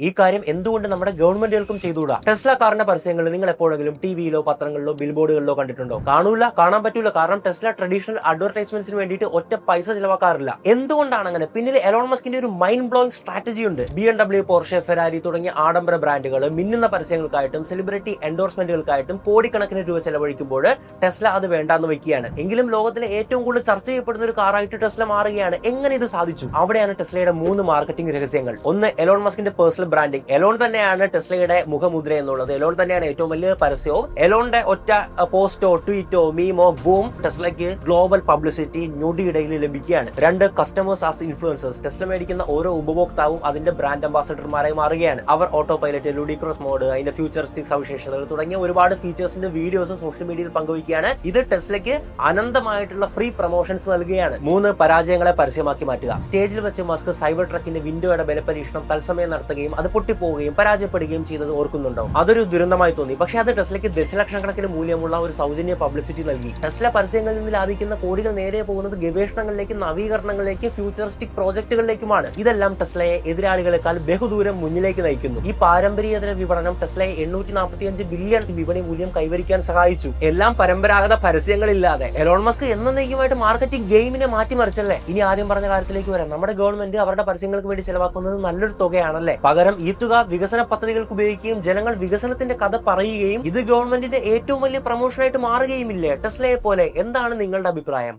ഈ കാര്യം എന്തുകൊണ്ട് നമ്മുടെ ഗവൺമെന്റുകൾക്കും ചെയ്തുകൂടാ? ടെസ്ല കാറിന്റെ പരസ്യങ്ങൾ നിങ്ങൾ എപ്പോഴെങ്കിലും ടിവിയിലോ പത്രങ്ങളിലോ ബിൽബോർഡുകളിലോ കണ്ടിട്ടുണ്ടോ? കാണൂല കാണാൻ പറ്റൂല. കാരണം ടെസ്ല ട്രഡീഷണൽ അഡ്വർടൈസ്മെന്റ്സിന് വേണ്ടിയിട്ട് ഒറ്റ പൈസ ചിലവാക്കാറില്ല. എന്തുകൊണ്ടാണ് അങ്ങനെ? പിന്നിൽ എലോൺ മസ്കിന്റെ ഒരു മൈൻഡ് ബ്ലോയിങ് സ്ട്രാറ്റജി ഉണ്ട്. B M W Porsche Ferrari തുടങ്ങിയ ആഡംബര ബ്രാൻഡുകൾ മിന്നുന്ന പരസ്യങ്ങൾക്കായിട്ടും സെലിബ്രിറ്റി എൻഡോഴ്സ്മെന്റുകൾക്കായിട്ടും കോടിക്കണക്കിന് രൂപ ചെലവഴിക്കുമ്പോൾ ടെസ്ല അത് വേണ്ടാന്ന് വെക്കുകയാണ്. എങ്കിലും ലോകത്തിലെ ഏറ്റവും കൂടുതൽ ചർച്ച ചെയ്യപ്പെടുന്ന ഒരു കാറായിട്ട് ടെസ്ല മാറുകയാണ്. എങ്ങനെ ഇത് സാധിച്ചു? അവിടെയാണ് ടെസ്ലയുടെ മൂന്ന് മാർക്കറ്റിംഗ് രഹസ്യങ്ങൾ. ഒന്ന് എലോൺ മസ്കിന്റെ പേഴ്സണൽ ബ്രാൻഡിംഗ്. എലോൺ തന്നെയാണ് ടെസ്ലയുടെ മുഖമുദ്ര എന്നുള്ളത്. എലോൺ തന്നെയാണ് ഏറ്റവും വലിയ പരസ്യവും. എലോണിന്റെ ഒറ്റ പോസ്റ്റോ ട്വീറ്റോ മീമോ ബൂം ടെസ്ലയ്ക്ക് ഗ്ലോബൽ പബ്ലിസിറ്റി ഞൊടിയിടയിൽ ലഭിക്കുകയാണ്. രണ്ട് കസ്റ്റമേഴ്സ് ആസ് ഇൻഫ്ലുവൻസേഴ്സ്. ടെസ്ല മേടിക്കുന്ന ഓരോ ഉപഭോക്താവും അതിന്റെ ബ്രാൻഡ് അംബാസഡർമാരായി മാറുകയാണ്. അവർ ഓട്ടോ പൈലറ്റ് ലുഡിക്രോസ് മോഡ് അതിന്റെ ഫ്യൂച്ചറിസ്റ്റിക് സവിശേഷതകൾ തുടങ്ങിയ ഒരുപാട് ഫീച്ചേഴ്സിന്റെ വീഡിയോസ് സോഷ്യൽ മീഡിയയിൽ പങ്കുവയ്ക്കുകയാണ്. ഇത് ടെസ്ലയ്ക്ക് അനന്തമായിട്ടുള്ള ഫ്രീ പ്രൊമോഷൻസ് നൽകുകയാണ്. മൂന്ന് പരാജയങ്ങളെ പരസ്യമാക്കി മാറ്റുക. സ്റ്റേജിൽ വെച്ച് മസ്ക് സൈബർ ട്രക്കിന്റെ വിൻഡോയുടെ ബലപരീക്ഷണം തത്സമയം നടത്തുകയും അത് പൊട്ടിപ്പോവുകയും പരാജയപ്പെടുകയും ചെയ്തത് ഓർക്കുന്നുണ്ടോ അതൊരു ദുരന്തമായി തോന്നി. പക്ഷെ അത് ടെസ്ലയ്ക്ക് ദശലക്ഷക്കണക്കിന് മൂല്യമുള്ള ഒരു സൗജന്യ പബ്ലിസിറ്റി നൽകി. ടെസ്ല പരസ്യങ്ങളിൽ നിന്ന് ലാഭിക്കുന്ന കോടികൾ നേരെ പോകുന്നത് ഗവേഷണങ്ങളിലേക്കും നവീകരണങ്ങളിലേക്ക് ഫ്യൂച്ചറിസ്റ്റിക് പ്രോജക്റ്റുകളിലേക്കുമാണ്. ഇതെല്ലാം ടെസ്ലയെ എതിരാളികളെക്കാൾ ബഹുദൂരം മുന്നിലേക്ക് നയിക്കുന്നു. ഈ പാരമ്പര്യേതര വിപണനം ടെസ്ലയെ എണ്ണൂറ്റി നാൽപ്പത്തി അഞ്ച് ബില്യൺ വിപണി മൂല്യം കൈവരിക്കാൻ സഹായിച്ചു. എല്ലാം പരമ്പരാഗത പരസ്യങ്ങളില്ലാതെ. എലോൺ മസ്ക് എന്നേക്കുമായിട്ട് മാർക്കറ്റിംഗ് ഗെയിമിനെ മാറ്റിമറിച്ചല്ലേ? ഇനി ആദ്യം പറഞ്ഞ കാര്യത്തിലേക്ക് വരാം. നമ്മുടെ ഗവൺമെന്റ് അവരുടെ പരസ്യങ്ങൾക്ക് വേണ്ടി ചെലവാക്കുന്നത് നല്ലൊരു തുകയാണല്ലേ? പകരം ഈ തുക വികസന പദ്ധതികൾക്ക് ഉപയോഗിക്കുകയും ജനങ്ങൾ വികസനത്തിന്റെ കഥ പറയുകയും ഇത് ഗവൺമെന്റിന്റെ ഏറ്റവും വലിയ പ്രൊമോഷനായിട്ട് മാറുകയുമില്ലേ? ടെസ്ലയെ പോലെ എന്താണ് നിങ്ങളുടെ അഭിപ്രായം?